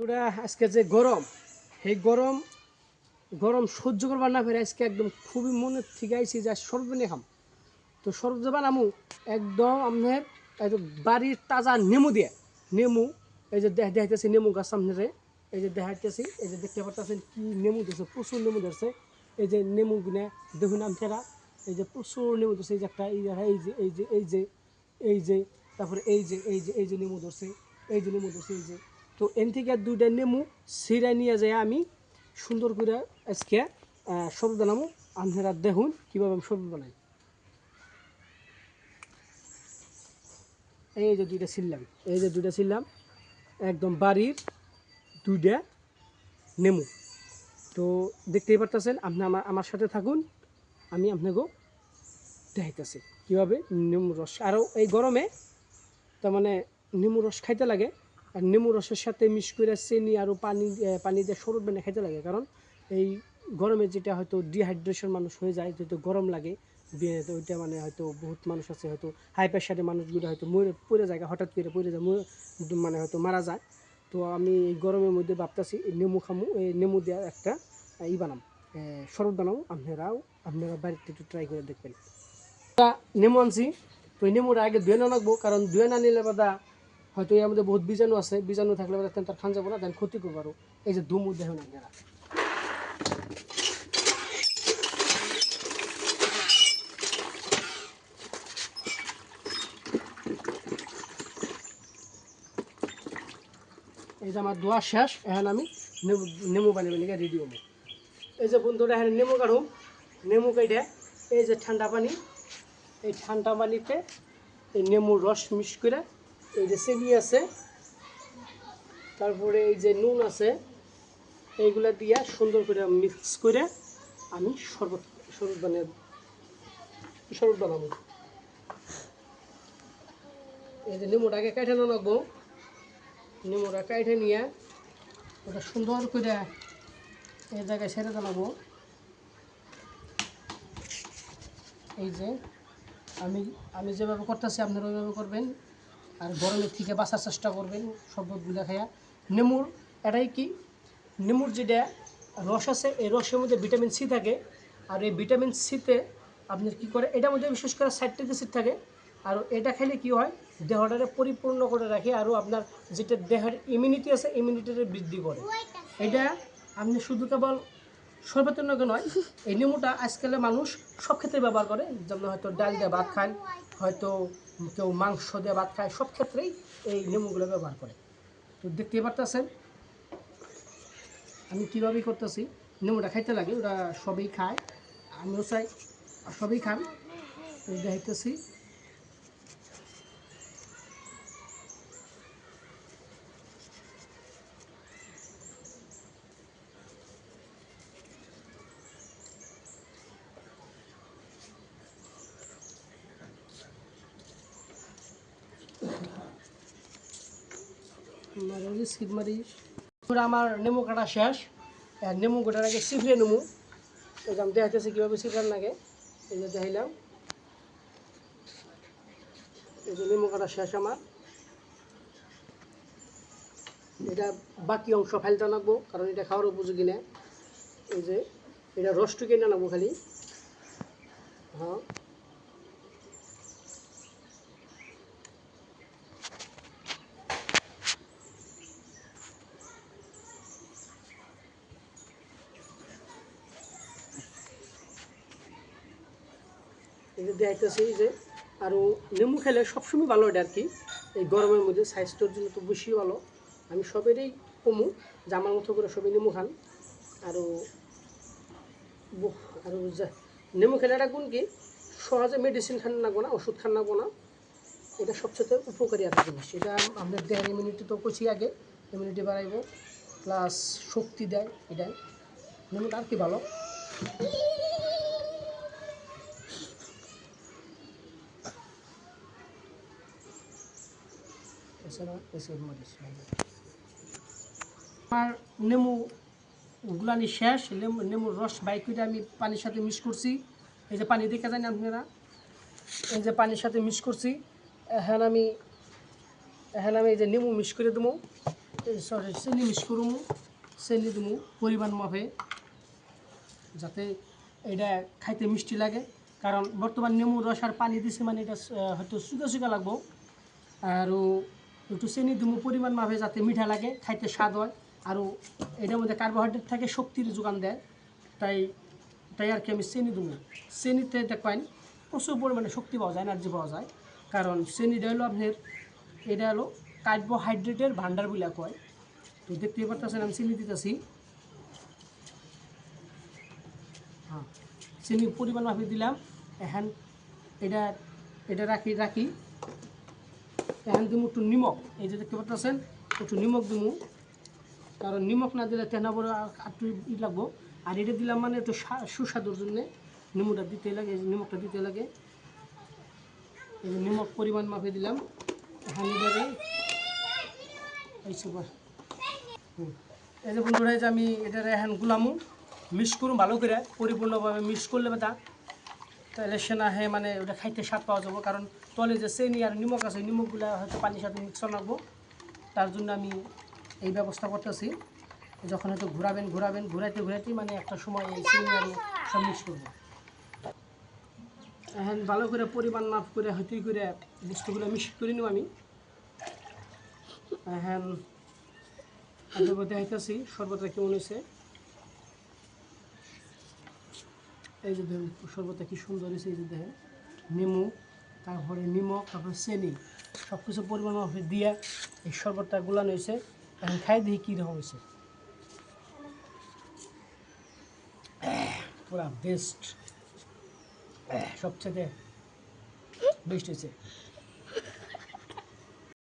পুরা আজকে যে গরম, সেই গরম গরম সহ্য করবার না পেরে আজকে একদম খুবই মনে থেকে আইছি যে সরবনে খাম। তো সরব বানামু, একদম আপনার একদম বাড়ির তাজা নেমু দিয়ে, নেমু, এই যে দেখ দেখাইতেছি নেমু গাছ সামনে এই যে দেখাইতেছি, এই যে দেখতে পারতেছেন কি নেমু ধরছে প্রচুর নেমু ধরছে এই যে নেমু গুনে দেখুন আপনারা এই যে প্রচুর নেমু ধরছে এই যে একটা, এই যে এই যে এই যে এই যে এই যে, তারপরে এই যে এই যে এই যে নেমু ধরছে, এই যে নেমু ধরছে, এই যে। তো এন থেকে দুইটা নেমু সিরা নিয়ে যায় আমি। সুন্দর করে আজকে সরব বানাবো আপনারা দেখুন কীভাবে আমি সরব বানাই। এই যে দুইটা ছিললাম এই যে দুইটা ছিললাম একদম বাড়ির দুইটা নেমু। তো দেখতেই পারতেছেন, আপনি আমার আমার সাথে থাকুন, আমি আপনাকেও দেখাইতেছি কীভাবে নেমু রস। আরও এই গরমে, তার মানে নেমু রস খাইতে লাগে আর নেমু রসের সাথে মিশ করে চিনি আরও পানি পানি দিয়ে সরব বেনে খাইতে লাগে। কারণ এই গরমে যেটা হয়তো ডিহাইড্রেশন মানুষ হয়ে যায়, যেহেতু গরম লাগে ওইটা মানে হয়তো বহুত মানুষ আছে হয়তো হাই প্রেশারের মানুষগুলো হয়তো মরে, পড়ে যায়, হঠাৎ করে পড়ে যায় মানে হয়তো মারা যায়। তো আমি এই গরমের মধ্যে ভাবতেছি নেমু খামু, এই নেমু দেওয়া একটা, ই বানাম শরবত বানাবো আপনারাও, আপনারা বাড়িতে একটু ট্রাই করে দেখবেন। নেমু আনছি, তো নেমুটা আগে ধুয়ে না রাখব কারণ ধুয়ে না নিলে বাদা হয়তো এর মধ্যে বহুত বীজাণু আছে, বীজাণু থাকলে তার খান যাব না, দেন ক্ষতি করব আরও। এই যে দুমু দেখুন আপনারা এই যে আমার দোয়া শেষ, এখন আমি নেমু নেমু বানিয়ে বানিয়ে রেডি হব। এই যে বন্ধুরা, এখানে নেমু কাটুম। নেমু কেটে এই যে ঠান্ডা পানি, এই ঠান্ডা পানিতে এই নেমুর রস মিক্স করে এই যে চিনি আছে, তারপরে এই যে নুন আছে, এইগুলা দিয়া সুন্দর করে মিক্স করে আমি শরবত শরবত বানিয়ে শরবত বানাবো। এই যে নেমুটাকে না রাখব নেমুটা কেটে নিয়ে ওটা সুন্দর করে এই জায়গায় ছেড়ে জানাব এই যে আমি আমি যেভাবে করতেছি আপনারা ওইভাবে করবেন। আর গরমের থেকে বাঁচার চেষ্টা করবেন শরবতগুলো খাইয়া নেমুর, এটাই কি? নেমুর যেটা রস আছে, এই রসের মধ্যে ভিটামিন সি থাকে। আর এই ভিটামিন সিতে আপনার কি করে, এটার মধ্যে বিশেষ করে সাইট্রিক অ্যাসিড থাকে। আর এটা খেলে কি হয়, দেহটারে পরিপূর্ণ করে রাখে আরও আপনার যেটা দেহের ইমিউনিটি আছে ইমিউনিটিটা বৃদ্ধি করে। এটা আপনি শুধু কেবল শরবতের নয়। এই নেমুটা আজকালে মানুষ সব ক্ষেত্রে ব্যবহার করে। যেমন হয়তো ডাল দিয়ে ভাত খায়, হয়তো কেউ মাংস দিয়ে ভাত খায়, সব ক্ষেত্রেই এই নেমুগুলো ব্যবহার করে। তো দেখতেই পারতেছেন আমি কীভাবে করতেছি। নেমুটা খাইতে লাগে, ওরা সবই খায়, আমিও চাই সবই খান। দেখাইতেছি। মারি আমার নেমু কাটা শেষ। নেমু কাটার আগে সিফরে নেমু। এই যে আমি দেখাইতেছি কীভাবে সিফরান লাগে। এই যে দেখাইলাম। এই যে নেমু কাটা শেষ আমার। এটা বাকি অংশ ফাইলতে নাকবো, কারণ এটা খাওয়ার উপযোগী না। এই যে, এটা রসটু কিনে নাবো খালি। হ্যাঁ। যে দেখাইতেছি যে আরও নেমু খেলে সবসময় ভালো এটা আর কি। এই গরমের মধ্যে স্বাস্থ্যের জন্য তো বেশি ভালো। আমি সবেরই কমু, যে আমার মতো করে সবাই নেমু খান। আরও আরও যা- নেমু খেলাটা কোন কি, সহজে মেডিসিন খান না ওষুধ খান না এটা সবচেয়ে উপকারী একটা জিনিস। এটা আমাদের দেহের ইমিউনিটি তো করছি আগে ইমিউনিটি বাড়াইব প্লাস শক্তি দেয় এটাই। নেমুটা আর কি ভালো। এছাড়া আমার নেমু গুলানি শেষ লেমু নেমুর রস বাইক করে আমি পানির সাথে মিক্স করছি। এই যে পানি দেখে জানি আপনারা? এই যে পানির সাথে মিক্স করছি। এখন আমি এখন আমি এই যে নেমু মিক্স করে দেবো। সরি চেনি মিক্স করুমু চেনি দিমু পরিমাণ মাপে যাতে এটা খাইতে মিষ্টি লাগে। কারণ বর্তমান নেমু রস আর পানি দিছে মানে এটা হয়তো শুকা শুকা লাগবো। আৰু একটু চেনি দিমু, পরিমাণ মাপে যাতে মিঠা লাগে, খাইতে স্বাদ হয়। আৰু এটার মধ্যে কার্বোহাইড্রেট থাকে, শক্তির যোগান দেয়। তাই তাই আর কি আমি চেনি দেবো চেনিতে দেখবেন প্রচুর পরিমাণে শক্তি পাওয়া যায় এনার্জি পাওয়া যায়। কারণ চেনিটা হলো আপনার, এটা হলো কার্বোহাইড্রেটের ভান্ডার বলে কয়। তো দেখতেই পারতেছেন, আমি চিনি দিতেছি। হ্যাঁ চিনি পরিমাণ মাপে দিলাম। এখন এটা এটা রাখি রাখি। এখন দিমু, একটু নিমখ এই যে দেখতে পাচ্ছেন, একটু নিমখ দিমু। কারণ নিমখ না দিলে তেনা বড় একটু ই লাগবো। আর এটা দিলাম মানে একটু সুস্বাদুর জন্যে নিমুটা দিতে লাগে নিমখটা দিতে লাগে। এই যে নিমখ পরিমাণ মাপে দিলাম। এখন এবারে এই সুপার এই যে বন্ধুরা যে আমি এটারে এখন গুলামু মিক্স করুন ভালো করে, পরিপূর্ণভাবে মিক্স করলে বেটা তাহলে সে না হে মানে ওটা খাইতে স্বাদ পাওয়া যাব। কারণ তলে যে চেনি আর নিমখ আছে নিমখগুলো হয়তো পানির সাথে মিক্স রাখব তার জন্য আমি এই ব্যবস্থা করতেছি। যখন হয়তো ঘোরাবেন ঘোরাবেন, ঘোরাইতে ঘোরাইতে মানে একটা সময় এই চিনি আর সব মিক্স করব। এখন ভালো করে পরিমাণ মাপ করে হয়তো করে বস্তুগুলো মিক্স করে নিব আমি। এখন বলতে হাইতেছি শরবতটা কেমন হয়েছে এই যে দেখুন শরবতটা কি সুন্দর হয়েছে, এই যে দেখেন, নেমু, তারপরে নিমক, তারপরে চেনি সব কিছু পরিমাণ মাপে দিয়া এই শরবতটা গুলানো হয়েছে, এখন খাই দেখি কীরকম হয়েছে। পুরা বেস্ট সবচেয়ে বেস্ট হয়েছে।